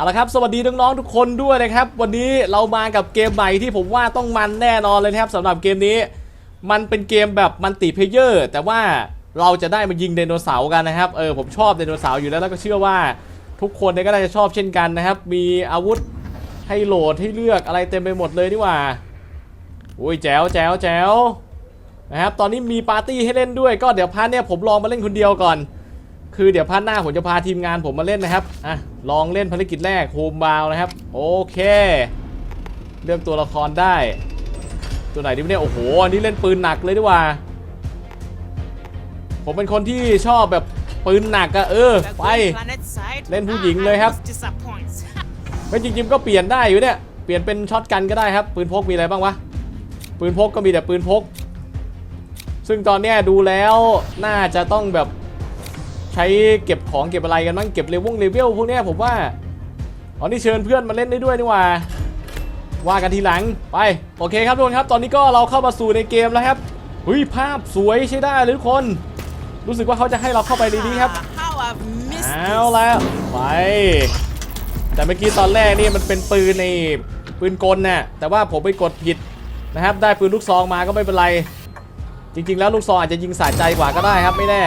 เอาละครับ สวัสดีน้องๆทุกคนด้วยนะครับ วันนี้เรามากับเกมใหม่ที่ผมว่าต้องมันแน่นอนเลยนะครับสำหรับเกมนี้ มันเป็นเกมแบบมัลติเพลเยอร์แต่ว่าเราจะได้มายิงไดโนเสาร์กันนะครับเออผมชอบไดโนเสาร์อยู่แล้วแล้วก็เชื่อว่าทุกคนเนี่ยก็น่าจะชอบเช่นกันนะครับ มีอาวุธให้โหลดให้เลือกอะไรเต็มไปหมดเลยนี่หว่าอุ้ยแจ๋วแจ๋วแจ๋วนะครับตอนนี้มีปาร์ตี้ให้เล่นด้วยก็เดี๋ยวพาร์ทเนี่ยผมลองมาเล่นคนเดียวก่อน คือเดี๋ยวพาร์ทหน้าผมจะพาทีมงานผมมาเล่นนะครับอะลองเล่นภารกิจแรกโฮมบาวนะครับ โอเค เลือกตัวละครได้ ตัวไหนดีวเนี่ยโอ้โหอันนี้เล่นปืนหนักเลยดีกว่า ผมเป็นคนที่ชอบแบบปืนหนักอะเออไป เล่นผู้หญิงเลยครับไม่จริงๆก็เปลี่ยนได้อยู่เนี่ยเปลี่ยนเป็นช็อตกันก็ได้ครับ ปืนพกมีอะไรบ้างวะปืนพกก็มีแต่ปืนพก ซึ่งตอนเนี้ยดูแล้วน่าจะต้องแบบ ใช้เก็บของเก็บอะไรกันบ้างเก็บเลเวลเลเวลพวกเนี้ยผมว่าอ๋อนี่เชิญเพื่อนมาเล่นได้ด้วยนี่หว่าว่ากันทีหลังไปโอเคครับทุกคนครับ ตอนนี้ก็เราเข้ามาสู่ในเกมแล้วครับเฮ้ยภาพสวยใช้ได้เลยทุกคน รู้สึกว่าเขาจะให้เราเข้าไปในนี้ครับเอาแล้วไป แต่เมื่อกี้ตอนแรกนี่มันเป็นปืนในปืนกลน่ะแต่ว่าผมไปกดผิดนะครับ ได้ปืนลูกซองมาก็ไม่เป็นไร จริง ๆ แล้วลูกซองอาจจะยิงสะใจกว่าก็ได้ครับไม่แน่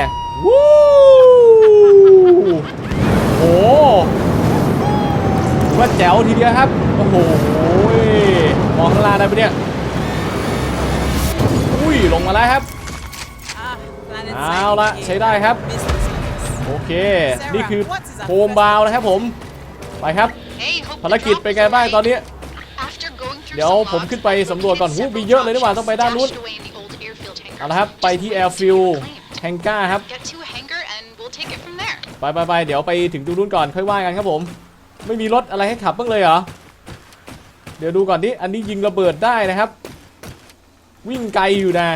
วู้ โอ้โหถือว่าแจ๋วทีเดียวครับ โอ้โหมองข้างล่างได้ปะเนี่ย อุ้ย ลงมาแล้วครับ เอาละใช้ได้ครับ โอเค นี่คือโฮมบาวนะครับผม ไปครับ ภารกิจเป็นไงบ้างตอนนี้ เดี๋ยวผมขึ้นไปสำรวจก่อนหูมีเยอะเลยนี่หว่าต้องไปด้านนู้น เอาละครับ ไปที่แอร์ฟิลแฮงก้าครับ ไปไปไปเดี๋ยวไปถึงตรงนู้นก่อนค่อยว่ากันครับผม ไม่มีรถอะไรให้ขับบ้างเลยเหรอ เดี๋ยวดูก่อนดิอันนี้ยิงระเบิดได้นะครับ วิ่งไกลอยู่นะ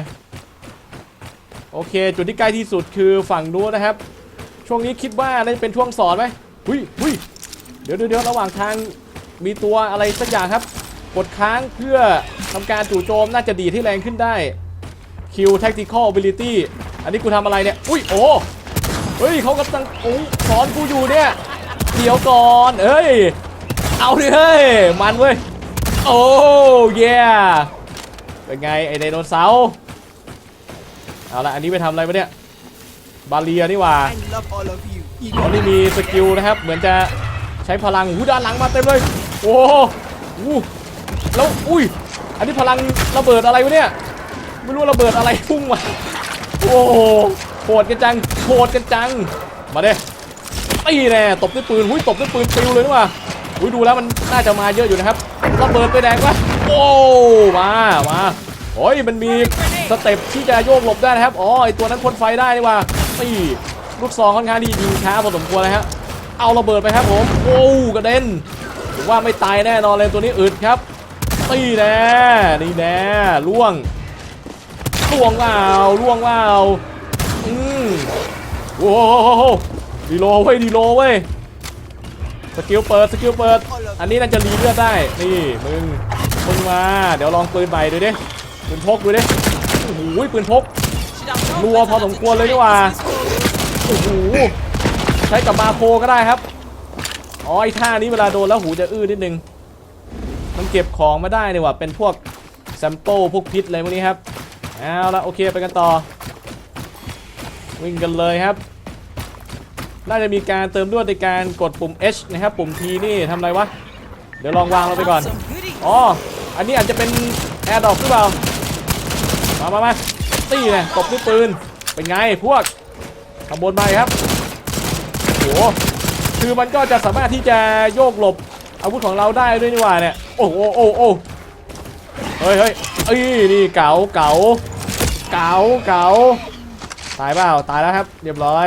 โอเค จุดที่ใกล้ที่สุดคือฝั่งนู้นนะครับ ช่วงนี้คิดว่าน่าจะเป็นช่วงสอนไหมหุยหุยเดี๋ยวเดี๋ยวเดี๋ยวระหว่างทางมีตัวอะไรสักอย่างครับ กดค้างเพื่อทำการจู่โจมน่าจะดีดให้แรงขึ้นได้ Q Tactical Ability อันนี้กูทำอะไรเนี่ย อุ้ยโอ้ เฮ้ยเขากำลังโอ้สอนกูอยู่เนี่ยเดี๋ยวก่อนเอ้ย เอาดิเฮ้ย มันเว้ย โอ้เย่เป็นไง ไอไดโนเสาร์เอาละอันนี้ไปทำอะไรวะเนี่ย บาเลียนี่ว่าตอนนี้มีสกิลนะครับ เหมือนจะใช้พลังหูด้านหลังมาเต็มเลย โอ้โหแล้วอุ้ย อันนี้พลังระเบิดอะไรวะเนี่ย ไม่รู้ระเบิดอะไรพุ่งมา โอ้โหโหดกันจัง โหดกันจัง มาเด้ตีแน่ตบด้วยปืนหุ้ยตบด้วยปืนปิวเลยนี่ว่าหุ้ยดูแล้วมันน่าจะมาเยอะอยู่นะครับระเบิดไปแดงวะโอ้มามาโอ้ยมันมีสเต็ปที่จะโยกหลบได้นะครับอ๋อไอตัวนั้นพ่นไฟได้นี่ว่าตีลูกซองค่อนข้างที่ยิงช้าพอสมควรเลยฮะเอาระเบิดไปครับผมโอ้กระเด็นผมว่าไม่ตายแน่นอนเลยตัวนี้อึดครับตีแน่นี่แน่ล่วงล่วงว่าวล่วงว่าวอืม โอ้โหดีโลเว้ยดีโลเว้ยสกิลเปิดสกิลเปิด อันนี้น่าจะรีเลือดได้ นี่มึงมึงมา เดี๋ยวลองปืนใหม่ดูดิปืนพกดูดิโอ้โหปืนพกรัวพอสมควรเลยนี่ว่าโอ้โหใช้กับมาโคก็ได้ครับอ๋อไอ้ท่านี้เวลาโดนแล้วหูจะอื้อนิดนึง มันเก็บของมาได้นี่ว่าเป็นพวกแซมเปิลพวกพิษอะไรพวกนี้ครับเอาละโอเคไปกันต่อ วิ่งกันเลยครับ น่าจะมีการเติมด้วยในการกดปุ่ม H นะครับ ปุ่ม T นี่ทำอะไรวะ เดี๋ยวลองวางลงไปก่อน อ๋อ อันนี้อาจจะเป็นแอร์ดรอปหรือเปล่า มามามาตีเลยตบด้วยปืน เป็นไงพวกขบวนไปครับ โอ้โห คือมันก็จะสามารถที่จะโยกหลบอาวุธของเราได้ด้วยนี่หว่าเนี่ย โอ้โหโอ้โอ้เฮ้ยเฮ้ยเอ้ยนี่เก๋าเก๋าเก๋าเก๋า ตายเปล่าตายแล้วครับ เรียบร้อย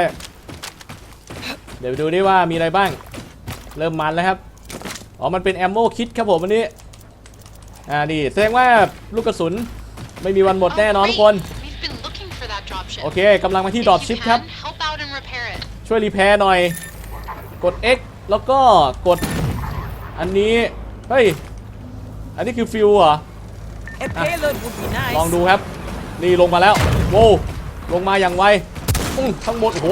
เดี๋ยวไปดูดิว่ามีอะไรบ้าง เริ่มมันแล้วครับอ๋อมันเป็นแอมโมคิดครับผมวันนี้อ่านี่แสดงว่าลูกกระสุนไม่มีวันหมดแน่นอนทุกคน โอเคกำลังมาที่ดรอปชิปครับ ช่วยรีแพร์หน่อย กด X แล้วก็กดอันนี้ เฮ้ย อันนี้คือฟิวเหรอ ลองดูครับ นี่ลงมาแล้วโว้ว ลงมาอย่างไวอื้อข้างบนโอ้โห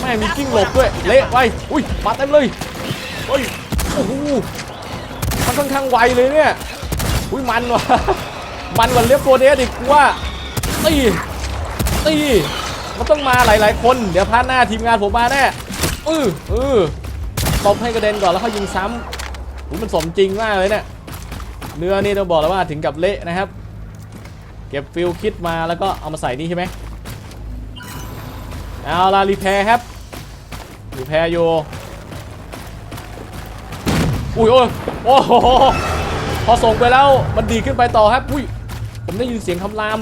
แม่มีกิ้งหลบด้วยเละไปอุ้ยมาเต็มเลยเฮ้ยโอ้โหมันค่อนข้างไวเลยเนี่ยอุ้ยมันว่ะมันกว่าเลียบตัวเดสอีกกูว่าตีตีมันต้องมาหลาย ๆ คน เดี๋ยวพาหน้าทีมงานผมมาแน่เออเออตบให้กระเด็นก่อนแล้วเขายิงซ้ำอุ้ยมันสมจริงมากเลยเนี่ยเนื้อนี่ต้องบอกแล้วว่าถึงกับเละนะครับ เก็บฟิลคิดมาแล้วก็เอามาใส่นี่ใช่ไหม เอาละรีแพร์ครับรีแพร์อยู่อุ้ยโอ้ยโอ้โหพอส่งไปแล้วมันดีขึ้นไปต่อครับอุ้ยผมได้ยินเสียงคำราม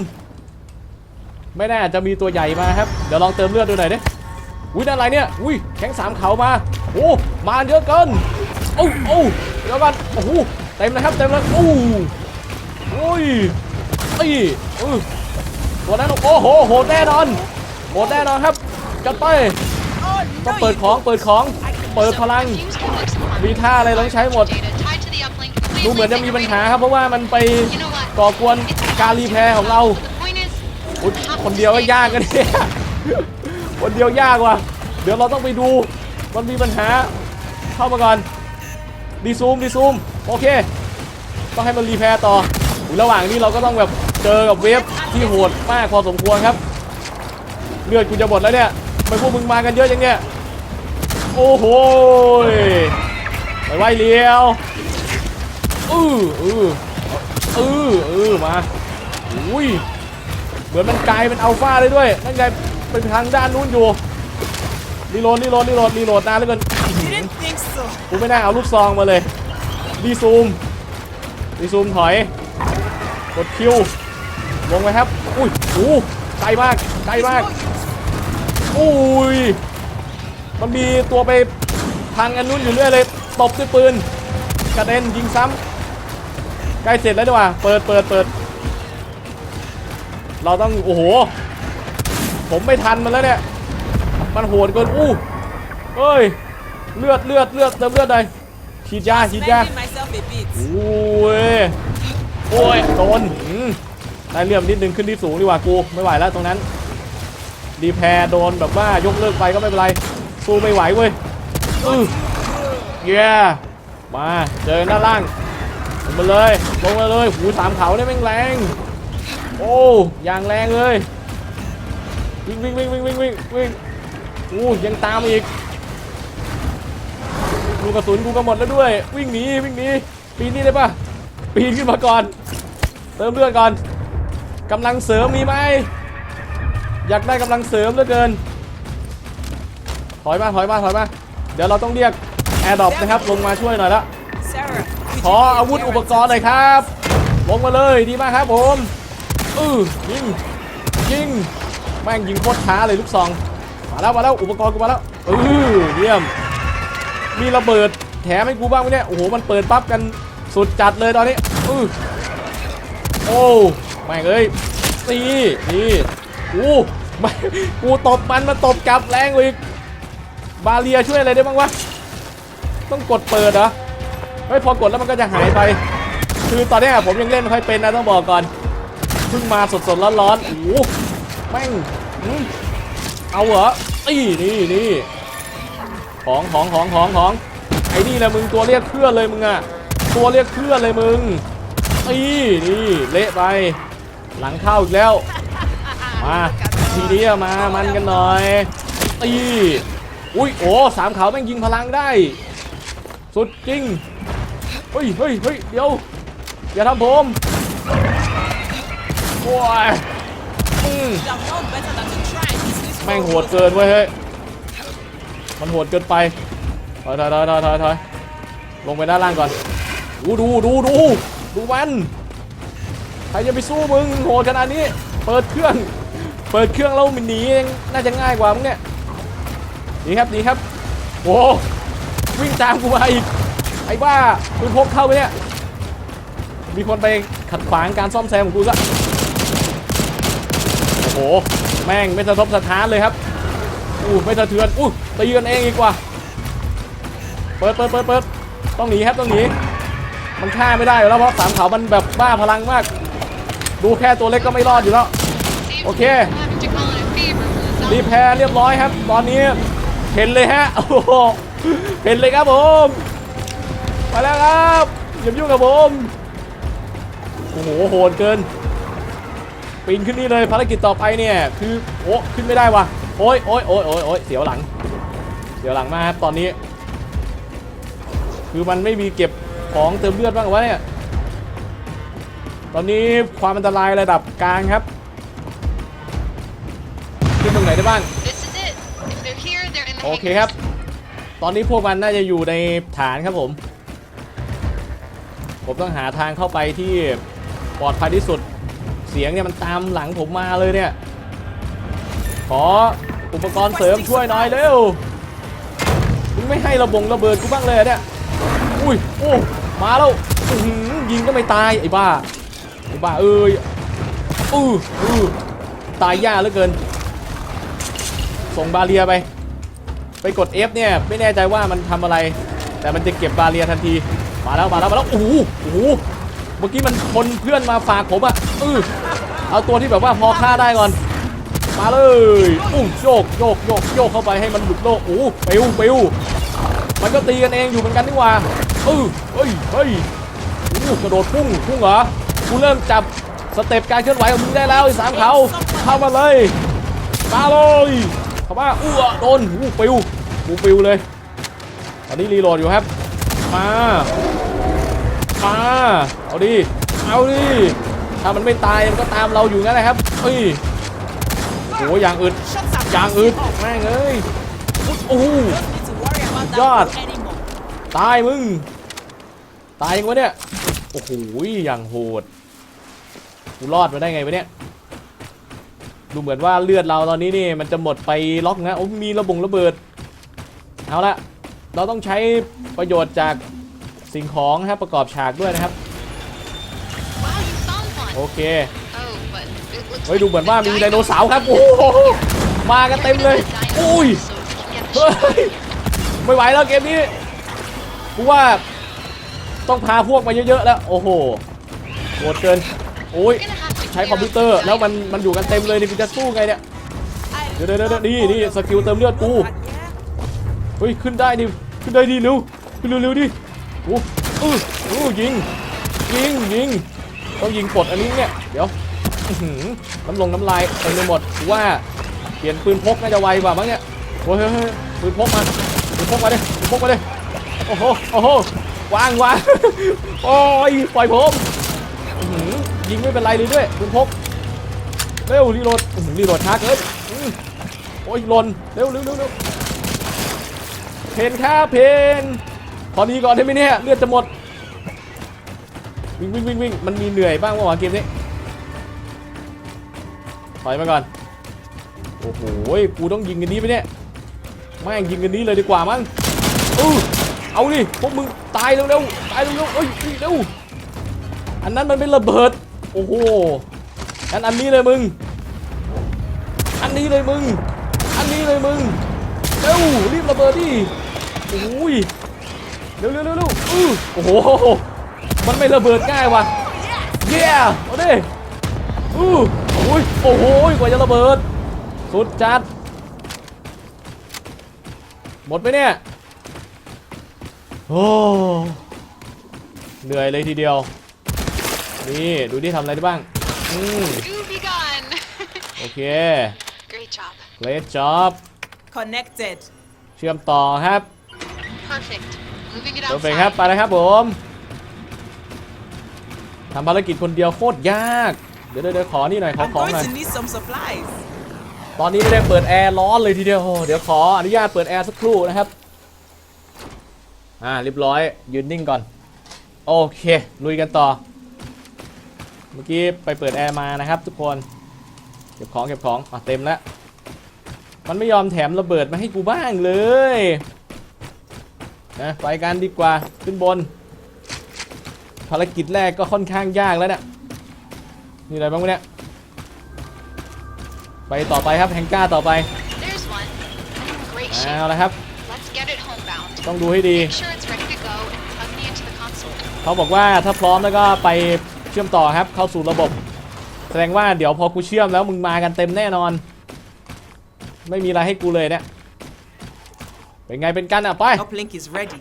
ไม่แน่อาจจะมีตัวใหญ่มาครับ เดี๋ยวลองเติมเลือดดูหน่อยดิอุ้ยนั่นอะไรเนี่ยอุ้ยแข้งสามเขามาโอ้มาเยอะเกินโอ้โอ้เดี๋ยวกันโอ้โหเต็มเลยครับเต็มเลยโอ้โอ้ยไอ้เออตัวนั้นโอ้โหโหดแน่นอนโหดแน่นอนครับ จัดไปต้องเปิดของเปิดของเปิดพลังมีท่าอะไรต้องใช้หมดดูเหมือนจะมีปัญหาครับเพราะว่ามันไปก่อกวนการรีแพร์ของเราคนเดียวก็ยากกันเนี่ยคนเดียวยากว่ะเดี๋ยวเราต้องไปดูมันมีปัญหาเข้ามาก่อนดีซูมดีซูมโอเคต้องให้มันรีแพร์ต่อระหว่างนี้เราก็ต้องแบบเจอกับเวฟที่โหดมากพอสมควรครับ เลือดกูจะหมดแล้วเนี่ย ไมพวกมึงมากันเยอะจังเนี่ยโอ้โหยไปไว้เลี้ยวอืออืออืออือมาอุ้ยเหมือนมันกลายเป็นอัลฟาเลยด้วยนั่นไงเป็นทางด้านนู้นอยู่รีโหลดรีโหลดรีโหลดรีโหลดนานเหลือเกิน Didn't think so. กูไม่น่าเอาลูกซองมาเลยรีซูมรีซูมถอยกดคิวลงไปครับอุ้ยโอ้ไกลมากไกลมาก อุ้ย มันมีตัวไปทางอันนู้นอยู่เรื่อยเลยตบด้วยปืน กระเด็นยิงซ้ำใกล้เสร็จแล้วดีกว่า เปิดเปิดเปิด เราต้อง โอ้โห ผมไม่ทันมันแล้วเนี่ย มันโหดเกิน อู้เอ้ย เลือดเลือดเลือดเติมเลือดเลยฉีดยาฉีดยา Spending myself a bit. โอ้ย โอ้ย โดนอืมได้เลื่อมนิดนึงขึ้นที่สูงดีกว่ากู ไม่ไหวแล้วตรงนั้น ดีแพรโดนแบบว่ายกเลิกไปก็ไม่เป็นไร สู้ไม่ไหวเว้ยอือเย้มาเจอกันด้าล่างลงมาเลยลงมาเลยหูสามเขาเนี่ยแม่งแรง โอ้ยางแรงเลยวิ่งวิ่งวิ่งวิ่งวิ่งวิ่งวิ่งอู้ยังตามอีกลูกกระสุนกูก็หมดแล้วด้วย วิ่งหนีวิ่งหนีปีนนี่ได้ปะปีนขึ้นมาก่อน เติมเลือดก่อนกำลังเสริมมีไหม อยากได้กำลังเสริมเหลือเกิน ถอยมาถอยมาถอยมา เดี๋ยวเราต้องเรียกแอร์ดอปนะครับ ลงมาช่วยหน่อยละ ขออาวุธอุปกรณ์หน่อยครับ ลงมาเลยดีมากครับผมอือยิงยิงแม่งยิงโคตรช้าเลยลูกซอง มาแล้วมาแล้วอุปกรณ์กูมาแล้วเออเยี่ยม มีระเบิดแถมให้กูบ้างไหมเนี่ย โอ้โห มันเปิดปั๊บกันสุดจัดเลยตอนนี้อือโอ้แม่งเอ้ยนี่นี่ กูไม่กูตบมันมาตบกลับแรงอีกบาเลียช่วยอะไรได้บ้างวะต้องกดเปิดเหรอเฮ้ยพอกดแล้วมันก็จะหายไป คือตอนนี้ผมยังเล่นไม่ค่อยเป็นนะต้องบอกก่อนเพิ่งมาสดๆร้อนๆโอ้โหแม่งอืมเอาเหรอนี่นี่นี่ของของของของของไอ้นี่แหละมึงตัวเรียกเพื่อนเลยมึงอะตัวเรียกเพื่อนเลยมึงนี่นี่เละไปหลังเข้าอีกแล้ว มาทีนี้อะมามันกันหน่อยตีอุ้ยโอ้สามเขาแม่งยิงพลังได้ สุดจริงเฮ้ยเฮ้ยเฮ้ยเดี๋ยว อย่าทำผมโอ้ยมแม่งโหดเกินเว้ยเฮ้ยมันโหดเกินไปถอยถอยถอยถอยถอยถอยลงไปด้านล่างก่อน ดูดูดูดูดูมันใครจะไปสู้มึงโหดขนาดนี้ เปิดเครื่อง เปิดเครื่องแล้วมันหนีเองน่าจะง่ายกว่ามึงเนี่ยดีครับดีครับโอ้วิ่งตามกูมาอีกไอ้บ้าคุณพกเข้าไปเนี่ยมีคนไปขัดขวางการซ่อมแซมของกูซะโอ้โหแม่งไม่สะทบสะท้านเลยครับอู้ไม่สะเทือนอู้ตีกันเองอีกว่าเปิดเปิดเปิดเปิดต้องหนีครับต้องหนีมันฆ่าไม่ได้อยู่แล้วเพราะสามเขามันแบบบ้าพลังมาก ดูแค่ตัวเล็กก็ไม่รอดอยู่แล้วโอเค รีแพร์เรียบร้อยครับ ตอนนี้เห็นเลยฮะโอ้โหเห็นเลยครับผมมาแล้วครับอย่ายุ่งกับผมโอ้โหโหดเกินปีนขึ้นนี่เลยภารกิจต่อไปเนี่ยคือโอ้ขึ้นไม่ได้วะโอ้ยโอ้ยโอ้ยโอ้ยโอ้ยเสียวหลัง เสียวหลังมากครับตอนนี้ คือมันไม่มีเก็บของเติมเลือดบ้างหรอวะเนี่ยตอนนี้ความอันตรายระดับกลางครับ ไหนได้บ้าง This is it. If they're here, they're in the โอเค hangars. ครับ ตอนนี้พวกมันน่าจะอยู่ในฐานครับผม ผมต้องหาทางเข้าไปที่ปลอดภัยที่สุด เสียงเนี่ยมันตามหลังผมมาเลยเนี่ย ขออุปกรณ์เสริมช่วยหน่อยเร็ว มึงไม่ให้ระบงระเบิดกูบ้างเลยอะเนี่ย อุ้ย โอ้ มาแล้วอื้อหือยิงก็ไม่ตายไอ้บ้า ไอ้บ้าเอ้ย อืออือตายยากเหลือเกิน ส่งบาเรียไป ไปกด F เนี่ย ไม่แน่ใจว่ามันทำอะไร แต่มันจะเก็บบาเรียทันที มาแล้วมาแล้วมาแล้วโอ้โหโอ้โหเมื่อกี้มันคนเพื่อนมาฝากผมอะเออเอาตัวที่แบบว่าพอฆ่าได้ก่อน มาเลยอู้โยกโยกโยกโยกเข้าไปให้มันหลุดโลกโอ้ปิวปิวมันก็ตีกันเองอยู่เหมือนกันนี่ว่าเออเฮ้ยเฮ้ยอู้กระโดดพุ่งพุ่งเหรอกูเริ่มจับสเต็ปการเคลื่อนไหวของมึงได้แล้วไอ้สามเขาเข้ามาเลยมาเลย เข้ามาอู้อโดนอู้ปิวกูปิวเลย ตอนนี้รีโหลดอยู่ครับ มา มา เอาดิ เอาดิ ถ้ามันไม่ตายมันก็ตามเราอยู่งั้นแหละครับเฮ้ยโอ้โหอย่างอึดอย่างอึดแม่งเอ้ยโอ้โห Don't need to worry about that God. one anymore. ตายมึง ตายยังวะเนี่ย โอ้โหอย่างโหด กูรอดมาได้ไงวะเนี่ย ดูเหมือนว่าเลือดเราตอนนี้นี่มันจะหมดไปล็อกนะโอ้มีระบงระเบิด เอาละเราต้องใช้ประโยชน์จากสิ่งของนะครับประกอบฉากด้วยนะครับ โอเคเฮ้ยดูเหมือนว่ามีไดโนเสาร์ครับ โอ้โหมากันเต็มเลยอุ้ยเฮ้ยไม่ไหวแล้วเกมนี้กูว่าต้องพาพวกมาเยอะๆแล้ว โอ้โหโหดเกินโอ้ย ใช้คอมพิวเตอร์แล้วมันมันอยู่กันเต็มเลยนี่กูจะสู้ไงเนี่ยเดี๋ยวเดี๋ยวเดี๋ยวนี่นี่สกิลเติมเลือดกูเฮ้ยขึ้นได้ดิขึ้นได้ดิเร็วขึ้นเร็วๆดิโอ้อื้ออื้ยิงยิงยิงต้องยิงกดอันนี้เนี่ยเดี๋ยวน้ำลงน้ำลายเต็มไปหมดว่าเปลี่ยนปืนพกน่าจะไวกว่ามั้งเนี่ยโอ้ยปืนพกมาปืนพกมาดิปืนพกมาดิโอ้โหโอ้โหวางวางโอ้ยปล่อยผม ยิงไม่เป็นไรเลยด้วยปืนพกเร็วรีโหลดรีโหลดช้าเกินโอ้ยหล่นเร็วเร็วเร็วเพนค่าเพนพอดีก่อนได้ไหมเนี่ยเลือดจะหมดวิ่งวิ่งวิ่งวิ่งมันมีเหนื่อยบ้างวะเกมนี้ถอยมาก่อนโอ้โหกูต้องยิงกันนี้ไปเนี่ยแม่งยิงกันนี้เลยดีกว่ามั้งอู้เอาดิพวกมึงตายเร็วๆตายเร็วๆเอ้ยเร็วอันนั้นมันเป็นระเบิด โอ้โหงั้นอันนี้เลยมึง อันนี้เลยมึง อันนี้เลยมึง เร็วรีบระเบิดดิโอ้ยเร็วเร็วเร็วเร็วอื้อโอ้โห มันไม่ระเบิดง่ายว่ะ เย้เอาดิอู้โอ้ยโอ้โหกว่าจะระเบิด สุดจัด หมดไหมเนี่ย โอ้ เหนื่อยเลยทีเดียว นี่ดูดิทำอะไรได้บ้าง อืม Scooby gun. โอเค Great job. great job Connected. เชื่อมต่อครับ Perfect. Moving it โอเคครับ outside. ไปเลยครับผมทำภารกิจคนเดียวโคตรยาก เดี๋ยวเดี๋ยวเดี๋ยวขอนี่หน่อย ขอ I'm ของ going หน่อย to need some supplies. ตอนนี้ไม่ได้เปิดแอร์ร้อนเลยทีเดียวโอ้เดี๋ยวขออนุญาตเปิดแอร์สักครู่นะครับ อ่าเรียบร้อย ยืนนิ่งก่อน โอเค ลุยกันต่อ เมื่อกี้ไปเปิดแอร์มานะครับ ทุกคนเก็บของเก็บของอะเต็มแล้วมันไม่ยอมแถมระเบิดมาให้กูบ้างเลยนะไปกันดีกว่าขึ้นบน ภารกิจแรกก็ค่อนข้างยากแล้วเนี่ยนี่อะไรบ้างวะเนี่ยไปต่อไปครับแฮงก้าต่อไป There's one. I'm in great เอา shape. ละครับ Let's get it homebound. ต้องดูให้ดี Make sure it's ready to go and plug me into the console. เขาบอกว่าถ้าพร้อมแล้วก็ไป เชื่อมต่อครับเข้าสู่ระบบ แสดงว่าเดี๋ยวพอกูเชื่อมแล้วมึงมากันเต็มแน่นอน ไม่มีอะไรให้กูเลยเนี่ยเป็นไงเป็นกันอะไป Uplink is ready.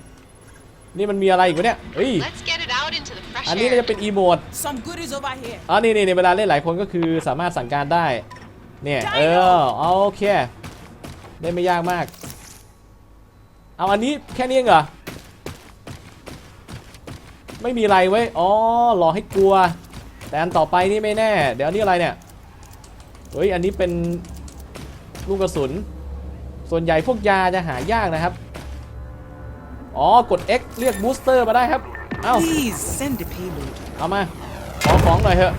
นี่มันมีอะไรอีกวะเนี่ยเฮ้ย Let's get it out into the fresh อันนี้ air. น่าจะเป็นอีโมด Some goodies over here. อ๋อนี่นี่นี่เวลาเล่นหลายคนก็คือสามารถสั่งการได้เนี่ยเออโอเคเล่นไม่ยากมาก เอาอันนี้แค่นี้เองเหรอ ไม่มีอะไรเว้ยอ๋อหลอกให้กลัว แต่อันต่อไปนี่ไม่แน่ เดี๋ยวอันนี้อะไรเนี่ยเฮ้ยอันนี้เป็นลูกกระสุน ส่วนใหญ่พวกยาจะหายากนะครับ อ๋อกด X เรียกบูสเตอร์มาได้ครับ เอ้า Please send the payload. เอามา ขอของหน่อยเถอะ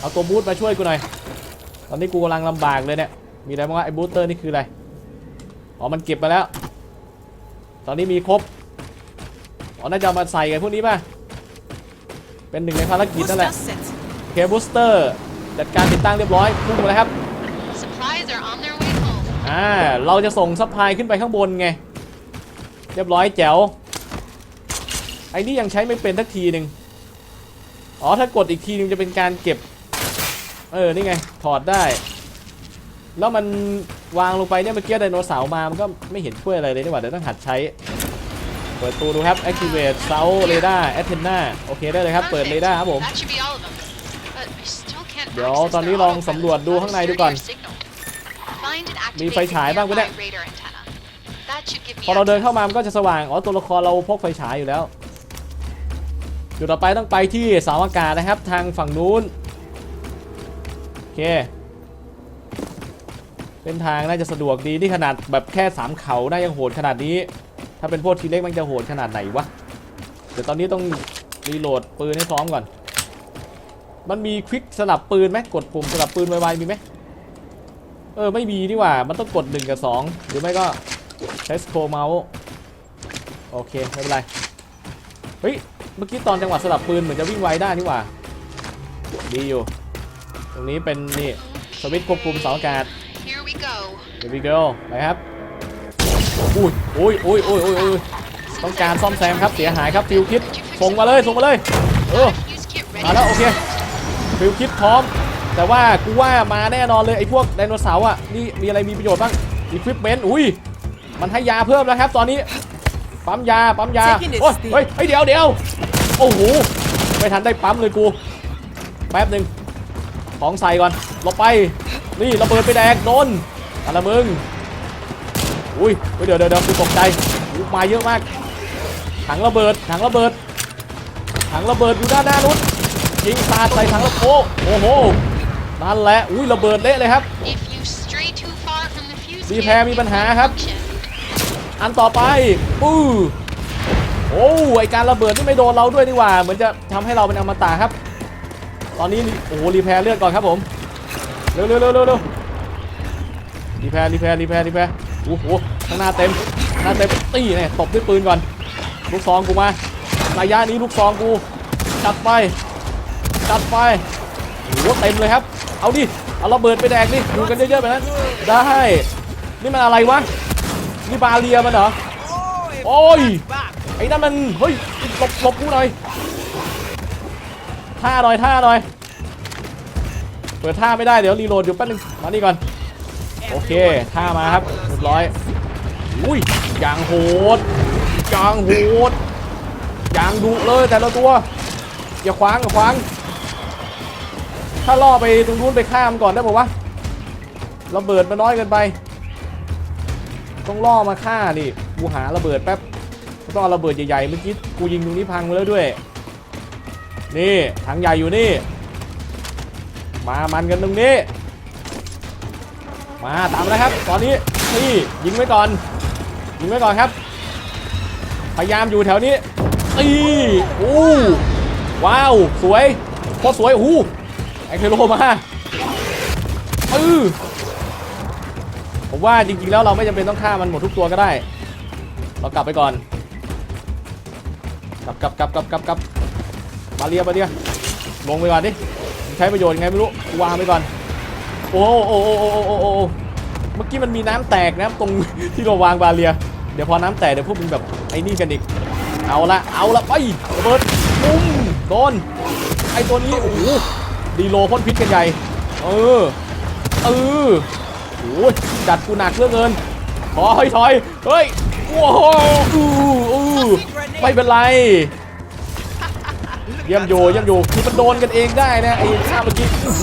เอาตัวบูทมาช่วยกูหน่อย ตอนนี้กูกำลังลำบากเลยเนี่ย มีอะไรบ้างวะไอ้บูสเตอร์นี่คืออะไร อ๋อ มันเก็บมาแล้ว ตอนนี้มีครบ อ๋อน่าจะเอามาใส่กันพวกนี้ป่ะ เป็นหนึ่งในภารกิจนั่นแห Booster ละ set. โอเคบูสเตอร์จัดการติดตั้งเรียบร้อยพุ่งมาเลยครับ Supplies are on their way home. อ่าเราจะส่งซัพพลายขึ้นไปข้างบนไง เรียบร้อยแจ๋วไอ้นี่ยังใช้ไม่เป็นสักทีหนึ่งอ๋อถ้ากดอีกทีนึงจะเป็นการเก็บ เออนี่ไงถอดได้ แล้วมันวางลงไปเนี่ยเมื่อกี้ไดโนเสาร์มามันก็ไม่เห็นช่วยอะไรเลยนี่หว่าเดี๋ยวต้องหัดใช้ เปิดตัวดูครับ activate sound radar antenna โอเคได้เลยครับ เปิด Perfect. เรดาร์ครับผม That should be all of them. But I still can't เดี๋ยว access ตอนนี้ their ลอง autopilot สำรวจดูข้างในดูก่อน without signal. Find and มี activate ไฟฉาย the บ้างปะเนี่ย nearby radar antenna. That should give me พอเราเดิน access. เข้ามามันก็จะสว่าง อ๋อ ตัวละครเราพกไฟฉายอยู่แล้ว จุดต่อไปต้องไปที่เสาอากาศนะครับ ทางฝั่งนู้น โอเคเส้นทางน่าจะสะดวกดี นี่ขนาดแบบแค่สามเขาน่ายังโหดขนาดนี้ ถ้าเป็นพวกทีเล็กมันจะโหดขนาดไหนวะ เดี๋ยวตอนนี้ต้องรีโหลดปืนให้พร้อมก่อน มันมีควิกสลับปืนไหมกดปุ่มสลับปืนไวๆมีไหมเออไม่มีนี่หว่า มันต้องกด 1 กับ 2 หรือไม่ก็ใช้สโคเมาส์โอเคไม่เป็นไร เฮ้ย เมื่อกี้ตอนจังหวะสลับปืนเหมือนจะวิ่งไวได้นี่หว่า ดีอยู่ ตรงนี้เป็นนี่สวิตช์ควบคุมเสาอากาศ Here we go. เดี๋ยววิดีโอไปครับ อุ้ยอุ้ยอุ้ยอุ้ยอุ้ยอุ้ยต้องการซ่อมแซมครับเสียหายครับฟิวคิดส่งมาเลยส่งมาเลยเออ Fuse kit ready. มาแล้วโอเคฟิวคิดพร้อม แต่ว่ากูว่ามาแน่นอนเลยไอ้พวกไดโนเสาร์อะนี่มีอะไรมีประโยชน์บ้างอีควิปเมนต์อุ้ยมันให้ยาเพิ่มแล้วครับ ตอนนี้ปั๊มยาปั๊มยา Taking it โอ้ย still เฮ้ยเฮ้ยเดี๋ยวเดี๋ยวโอ้โหไม่ทันได้ปั๊มเลยกูแป๊บหนึ่งของใส่ก่อนหลบไปนี่ระเบิดไปแดกโดนอะไรมึง อุ้ยเฮ้ยเดี๋ยวเดี๋ยวเดี๋ยวกูตกใจอุ๊ยมาเยอะมาก ถังระเบิด ถังระเบิด ถังระเบิดอยู่ด้านหน้านู้นยิงสาดใส่ถังระโอ้โอ้โห นั่นแหละ อุ้ยระเบิดเละเลยครับ If you stray too far from the fuse รี kit, แพร์มีปัญหาครับ function. อันต่อไปปู้โอ้ไอการระเบิดนี่ไม่โดนเราด้วยนี่หว่า เหมือนจะทำให้เราเป็นอมตะครับ ตอนนี้รีโอ้โหรีแพร์เลือดก่อนครับผม เร็วเร็วเร็วเร็วเร็วรีแพร์รีแพร์รีแพร์รีแพร์ โอ้โหข้างหน้าเต็มหน้าเต็มตีเนี่ยตบด้วยปืนก่อนลูกซองกูมาระยะนี้ลูกซองกูจัดไปจัดไปโอ้โหเต็มเลยครับ เอาดิเอาระเบิดไปแดกดิดูกันเยอะๆแบบนั้นได้นี่มันอะไรวะนี่บาเลียมันเหรอ Oh, a Oi! back. ไอ้นั่นมันเฮ้ยหลบหลบกูหน่อยท่าหน่อยท่าหน่อยเปิดท่าไม่ได้เดี๋ยวรีโหลดอยู่แป๊บนึงมานี่ก่อน โอเคท่ามาครับเรียบร้อยอุ้ยยางโหดยางโหดยางดุเลยแต่ละตัว อย่าขวางอย่าขวาง ถ้าล่อไปตรงนู้นไปข้ามก่อนได้ป่าวะระเบิดมันน้อยเกินไป ต้องล่อมาฆ่านี่กูหาระเบิดแป๊บต้องเอาระเบิดใหญ่ๆเมื่อกี้กูยิงตรงนี้พังไปแล้วด้วย นี่ถังใหญ่อยู่นี่ มามันกันตรงนี้ มาตามแล้วครับ ตอนนี้นี่ยิงไว้ก่อน ยิงไว้ก่อนครับ พยายามอยู่แถวนี้ตีอู้ว้าว สวยโคตรสวยอู้ไอเทโลมาเออผมว่าจริงๆแล้วเราไม่จำเป็นต้องฆ่ามันหมดทุกตัวก็ได้ เรากลับไปก่อน กลับกลับกลับกลับกลับกลับมาเรียมาเรียลงไปก่อนดิใช้ประโยชน์ยังไงไม่รู้วางไปก่อน โอ้โอ้โอ้โอ้โอ้โอ้เมื่อกี้มันมีน้ำแตกนะตรงที่เราวางบาเรีย เดี๋ยวพอน้ำแตกเดี๋ยวพวกมึงแบบไอ้นี่กันอีก เอาละเอาละไประเบิดปุ้มโดนไอ้ตัวนี้โอ้โหดีโลพ่นพิษกันใหญ่ เออ เออโอ้ยจัดกูหนักเหลืองเกินถอยถอยเฮ้ยโอ้โหอู้อู้ไม่เป็นไรเยี่ยมโยเยี่ยมโยคือมันโดนกันเองได้นะไอ้ข้าเมื่อกี้โอ้โ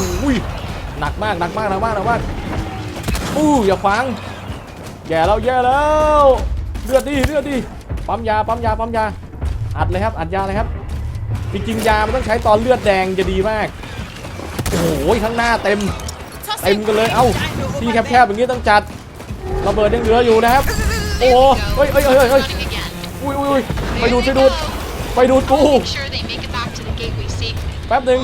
หหนักมากหนักมากหนักมากหนักมากอู้อย่าขวางแย่แล้วแย่แล้วเลือดดิเลือดดิปั๊มยาปั๊มยาปั๊มยาอัดเลยครับอัดยาเลยครับจริงๆยามันต้องใช้ตอนเลือดแดงจะดีมากโอ้โหข้างหน้าเต็ม Toss เต็ม it. กันเลยเอ้า Dino over ที่ my แคบๆอย่างนี้ต้องจัดระเบิดยังเหลืออยู่นะครับโอ้โหเฮ้ยเฮ้ยเฮ้ยเฮ้ยเฮ้ย Running again. อุ้ยอุ้ยอุ้ยไปดูดไปดูดไปดูดกู Make sure they make it back to the gateway safely. แป๊บหนึ่ง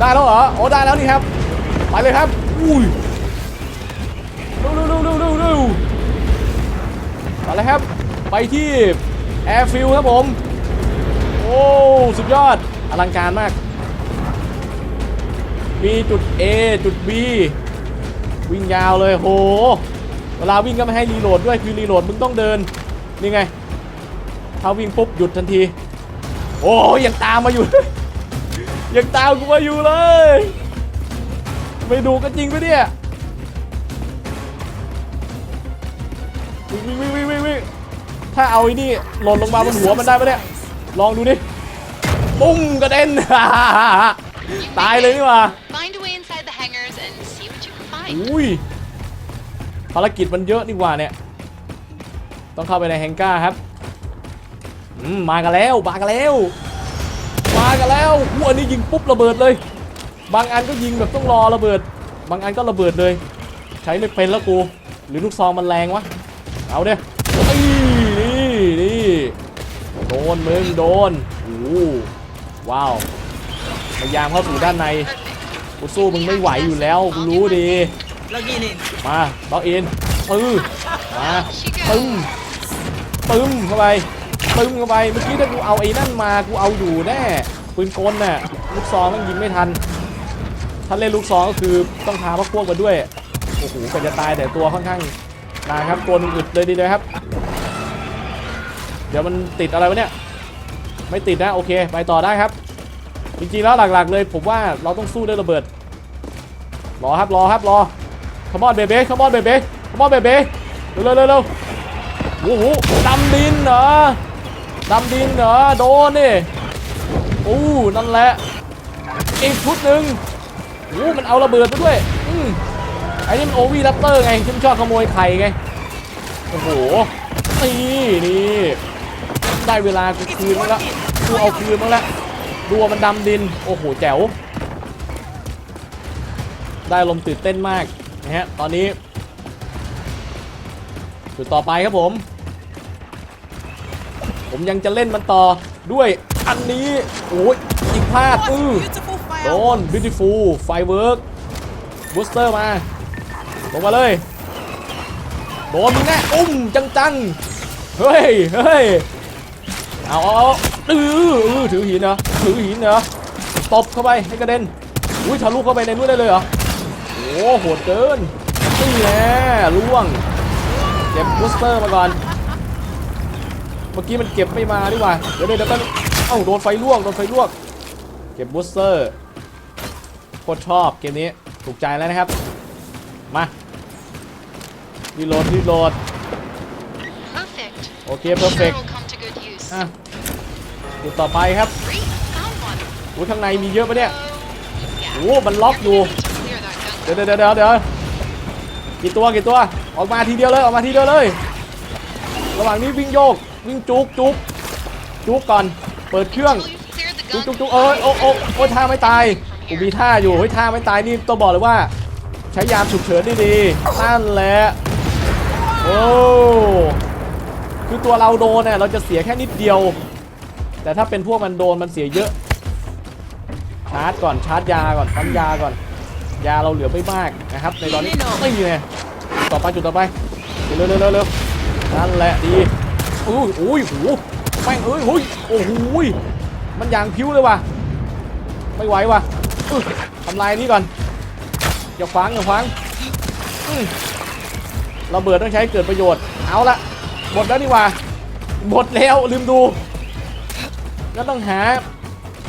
ได้แล้วเหรอโอ้ได้แล้วนี่ครับ ไปเลยครับ อุ้ยเร็วเร็วเร็วเร็วเร็วเร็วไปเลยครับ ไปที่แอร์ฟิลครับผม โอ้สุดยอดอลังการมาก มีจุด A จุด B วิ่งยาวเลยโห เวลาวิ่งก็ไม่ให้รีโหลดด้วยคือรีโหลดมึงต้องเดิน นี่ไง ถ้าวิ่งปุ๊บหยุดทันที โอ้ยยังตามมาอยู่ ยังตามกูมาอยู่เลย ไม่ดูก็จริงปะเนี่ยวิ่งวิ่งวิ่งวิ่งวิ่งถ้าเอาไอ้นี่หล่นลงมาบนหัวมันได้ปะเนี่ย ลองดูดิ ปุ้มกระเด็น ตายเลยนี่หว่า Find a way inside the hangars and see what you can find. อุ้ย ภารกิจมันเยอะนี่หว่าเนี่ย ต้องเข้าไปในแฮงก้าครับ อืม มากันแล้ว มากันแล้ว มากันแล้วอู้อันนี้ยิงปุ๊บระเบิดเลย บางอันก็ยิงแบบต้องรอระเบิด บางอันก็ระเบิดเลย ใช้ไม่เป็นแล้วกู หรือลูกซองมันแรงวะ เอาเด้นี่นี่นี่โดนมึงโดนโอ้โหว้าวพยายามเข้าสู่ด้านในกูสู้มึงไม่ไหวอยู่แล้วกูรู้ดี Logging in. มาล็อกอินปึ้งมา She ปึ้ง goes. ปึ้งเข้าไป ปึ้งเข้าไปเมื่อกี้ถ้ากูเอาไอ้นั่นมากูเอาอยู่แน่ปืนกลน่ะลูกซองมันยิงไม่ทัน ถ้าเล่นลูกซองก็คือต้องพาพวกพวกมาด้วยโอ้โหก็จะตายแต่ตัวค่อนข้างนานครับตัวนึงอึดเลยดีเลยครับ เดี๋ยวมันติดอะไรวะเนี่ยไม่ติดนะโอเคไปต่อได้ครับจริงๆแล้วหลักๆเลย ผมว่าเราต้องสู้ด้วยระเบิด รอครับรอครับรอขมอนเบเบ้ขมอนเบเบ้ขมอนเบเบ้เร็วเร็วเร็วเร็วโอ้โหดำดินเหรอ ดำดินเหรอโดนนี่อู้นั่นแหละ อีกชุดหนึ่งโอ้มันเอาระเบิดมาด้วย อืมไอ้นี่มันโอวีแรปเตอร์ไงที่มันชอบขโมยไข่ไง โอ้โห นี่นี่ ได้เวลากูคืนมั้งละกูเอาคืนมั้งละดูว่ามันดำดิน โอ้โห แจ๋ว ได้ลมตื่นเต้นมากนะฮะ ตอนนี้จุดต่อไปครับผม ผมยังจะเล่นมันต่อด้วยอันนี้โอ้ยยิงพลาด What อื้อ beautiful โด fire. น beautiful firework booster มาลงมาเลยโดนมึงแน่อุ้มจังๆเฮ้ยเฮ้ยเอาเอาเอาอื้ออื้อถือหินเหรอถือหินเหรอตบเข้าไปให้กระเด็นอุ้ยทะลุเข้าไปในนู้นได้เลยเหรอโอ้โหโหดเกินนี่แน่ล่วงเก็บบูสเตอร์มาก่อน เมื่อกี้มันเก็บไม่มาดีกว่า เดี๋ยวเดี๋ยวเดี๋ยวแป๊บนึงเอ้าโดนไฟลวกโดนไฟลวก เก็บบูสเตอร์โคตรชอบเกมนี้ถูกใจแล้วนะครับ มารีโหลดรีโหลด Perfect. โอเคเพอร์เฟ Sure ก will come to good use. อะจุดต่อไปครับ Great. Found one. อุ้ยข้างในมีเยอะปะเนี่ย So, yeah. โอ้มันล็อกอยู่ To clear that gun. เดี๋ยวเดี๋ยวเดี๋ยวเดี๋ยวกี่ตัวกี่ตัว ออกมาทีเดียวเลย ออกมาทีเดียวเลย ระหว่างนี้วิ่งโยก วิ่งจุกจุกจุกก่อน เปิดเครื่อง Until you've cleared the จุก gun. จุกจุกเอ้ยโอ้โอ้โอ้ยท่าไม่ตายกูมีท่าอยู่เฮ้ยท่าไม่ตายนี่ต้องบอกเลยว่า ใช้ยามฉุกเฉินดีๆนั่นแหละโอ้คือตัวเราโดนเนี่ยเราจะเสียแค่นิดเดียว แต่ถ้าเป็นพวกมันโดนมันเสียเยอะ ชาร์จก่อนชาร์จยาก่อนปั๊มยาก่อน ยาเราเหลือไม่มากนะครับ ในตอนนี้ไม่ไงต่อไปจุดต่อไปเร็วเร็วเร็วเร็วนั่นแหละดี อ้ยโอ้ยโหแม่งเอ้ยหุยโอ้โหยมันยางพิ้วเลยว่ะไม่ไหวว่ะทำลายนี่ก่อนอย่าขวางอย่าขวางอื้อระเบิดต้องใช้เกิดประโยชน์เอาละหมดแล้วนี่ว่าหมดแล้วลืมดูก็ต้องหา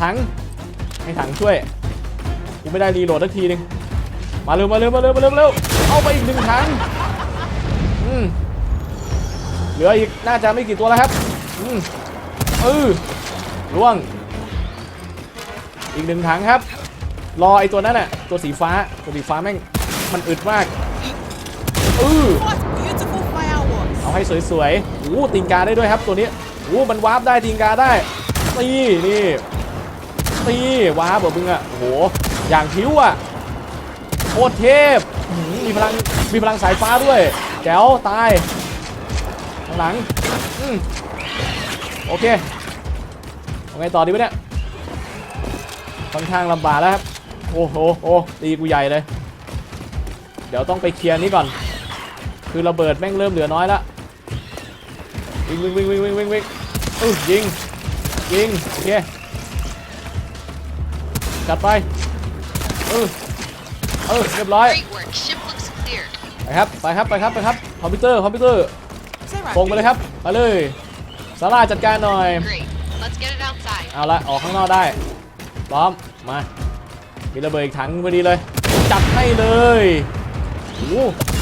ถังให้ถังช่วยกูไม่ได้รีโหลดสักทีนึงมาเร็วมาเร็วมาเร็วมาเร็วมาเร็วเอาไปอีกหนึ่งถังอืม เหลืออีกน่าจะไม่กี่ตัวแล้วครับ อืมเออล่วง อีกหนึ่งถังครับ รอไอตัวนั้นน่ะ ตัวสีฟ้า ตัวสีฟ้าแม่ง มันอึดมากเออเอาให้สวยๆโอ้ตีนกาได้ด้วยครับตัวนี้โอ้มันวาร์ปได้ตีนกาได้ตีนี่ตีวาร์ปแบบมึงอะโอ้โห อย่างผิวอะโคตรเทพ มีพลัง มีพลังสายฟ้าด้วย แจ๋วตาย ข้างหลังอืมโอเคเอาไงต่อดีวะเนี่ยค่อนข้างลำบากแล้วครับโอ้โหโอ้ตีกูใหญ่เลย เดี๋ยวต้องไปเคลียร์นี้ก่อน คือระเบิดแม่งเริ่มเหลือน้อยละวิ่งวิ่งวิ่งวิ่งวิ่งวิ่งวิ่งอื้อยิงยิงโอเคจัดไปเออเออเรียบร้อย Great work. Ship looks clear. ไปครับไปครับไปครับไปครับคอมพิวเตอร์คอมพิวเตอร์ Is that right? ตรงไปเลยครับไปเลยซาร่าจัดการหน่อย Great. Let's get it outside. เอาละออกข้างนอกได้พร้อม มามีระเบิดอีกถังพอดีเลย จัดให้เลยโอ้โห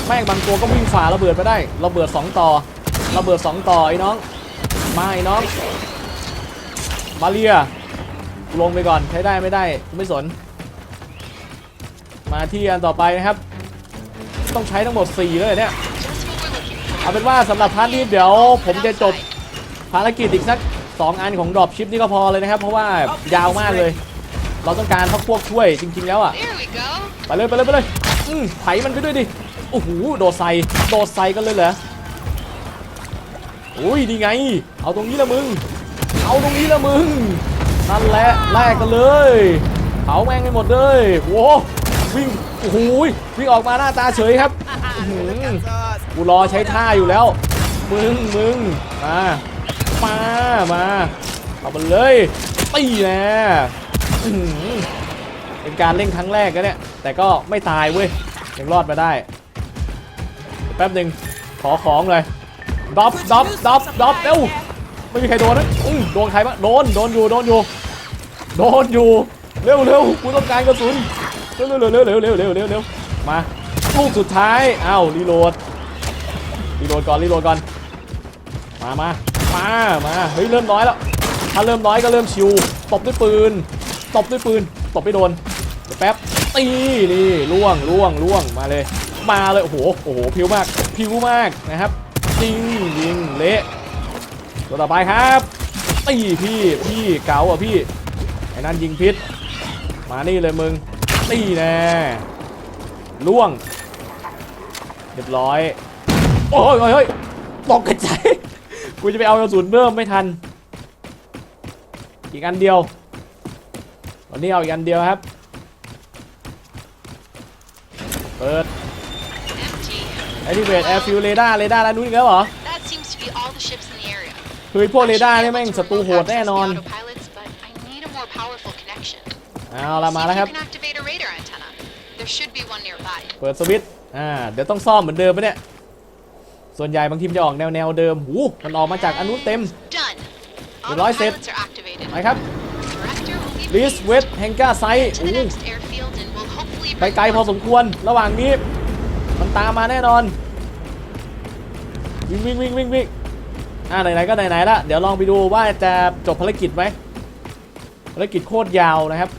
แม่งบางตัวก็วิ่งฝ่าระเบิดไปได้ ระเบิด 2 ต่อ ระเบิด 2 ต่อไอ้น้อง มาไอ้น้อง มาเรียกูลงไปก่อน ใช้ได้ไม่ได้กูไม่สน มาที่อันต่อไปนะครับ ต้องใช้ทั้งหมด 4 เลยเนี่ย เอาเป็นว่าสำหรับพาร์ทนี้เดี๋ยวผมจะจบภารกิจอีกสัก 2 อันของดรอปชิปนี่ก็พอเลยนะครับ เพราะว่ายาวมากเลย เราต้องการพักพวกช่วยจริง ๆ แล้วอะ ไปเลยไปเลยไปเลยอืมไถมันไปด้วยดิโอ้โหโดดใส่โดดใส่กันเลยเหรออุ้ยดีไง เอาตรงนี้ละมึง เอาตรงนี้ละมึงนั่นแหละแลกกันเลยเผาแม่งให้หมดเลยโว้ วิ่งโอ้โหวิ่งออกมาหน้าตาเฉยครับ Look at us. กูรอใช้ท่าอยู่แล้ว มึงมึงมามามาเอาไปเลยตีแน่อื้อหือเป็นการเล่นครั้งแรกนะเนี่ย แต่ก็ไม่ตายเว้ยยังรอดมาได้ แป๊บหนึ่งขอของเลยดรอปดรอปดรอปดรอปเร็วไม่มีใครโดนนะอื้อโดนใครบ้างโดนโดนอยู่โดนอยู่ โดนอยู่ เร็วเร็วกูต้องการกระสุน เร็วเร็วเร็วเร็วเร็วเร็วเร็วเร็วมาลูกสุดท้ายอ้าวรีโหลดรีโหลดก่อนรีโหลดก่อนมามามามาเฮ้ยเริ่มน้อยแล้วถ้าเริ่มน้อยก็เริ่มชิวตบด้วยปืนตบด้วยปืนตบไม่โดนแป๊บตีนี่ล่วงล่วงล่วงมาเลย มาเลยโอ้โหโอ้โหพิวมากพิวมากนะครับยิงยิงเละตัวต่อไปครับตีพี่พี่เก๋าอะพี่ไอ้นั่นยิงพิษมานี่เลยมึง ตีแน่ล่วง เรียบร้อยโอ้ยโอ้ยโอ้ยตกกระจายกูจะไปเอากระสุนเพิ่มไม่ทัน อีกอันเดียววันนี้เอาอีกอันเดียวครับ เปิด Empty. activate air fuel radar เรดาร์แล้วนู้นอีกแล้วเหรอ That seems to be all the ships in the area. คือพวกเร I should ดาร์ be นี่ able แม่ง to ศัตรู remote โหด access แน่นอน the autopilots, but I need a more powerful connection. เอาละมา See แล้ว if ครับ should be one nearby. เปิดสวิตช์อ่า เดี๋ยวต้องซ่อมเหมือนเดิมปะเนี่ย ส่วนใหญ่บางทีมนจะออกแนวแนวๆเดิมหูมันออกมาจากอันนู้นเต็ม Done. เรียบร้อยเสร็จ Autopilots are activated. ไปครับ Director will leave ลิสเวสแฮงก้าไซ to โอ้ the next airfield and will hopefully ไป bring ไกลพอ more สมควรระหว่างนี้ มันตามมาแน่นอน วิ่งวิ่งวิ่งวิ่งวิ่งอ่าไหนๆก็ไหนๆละเดี๋ยวลองไปดูว่าจะจบภารกิจไหมภารกิจโคตรยาวนะครับ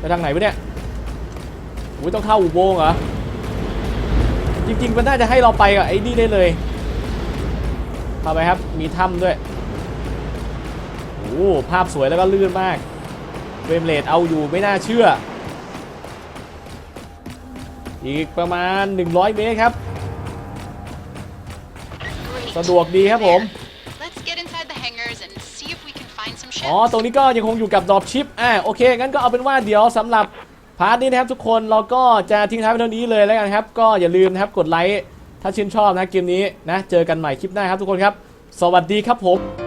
ไปทางไหนวะเนี่ยอุ้ยต้องเข้าอุโมงค์เหรอ จริงๆมันน่าจะให้เราไปกับไอ้นี่ได้เลยเข้าไปครับ มีถ้ำด้วย โอ้ภาพสวยแล้วก็ลื่นมากเฟรมเรทเอาอยู่ไม่น่าเชื่อ อีกประมาณ 100 เมตรครับ สะดวกดีครับผม อ๋อ ตรงนี้ก็ยังคงอยู่กับดรอปชิป อ่า โอเค งั้นก็เอาเป็นว่าเดี๋ยวสำหรับพาร์ทนี้นะครับทุกคนเราก็จะทิ้งท้ายไปเท่านี้เลยแล้วกันครับ ก็อย่าลืมนะครับกดไลค์ถ้าชื่นชอบนะเกมนี้นะ เจอกันใหม่คลิปหน้าครับทุกคนครับ สวัสดีครับผม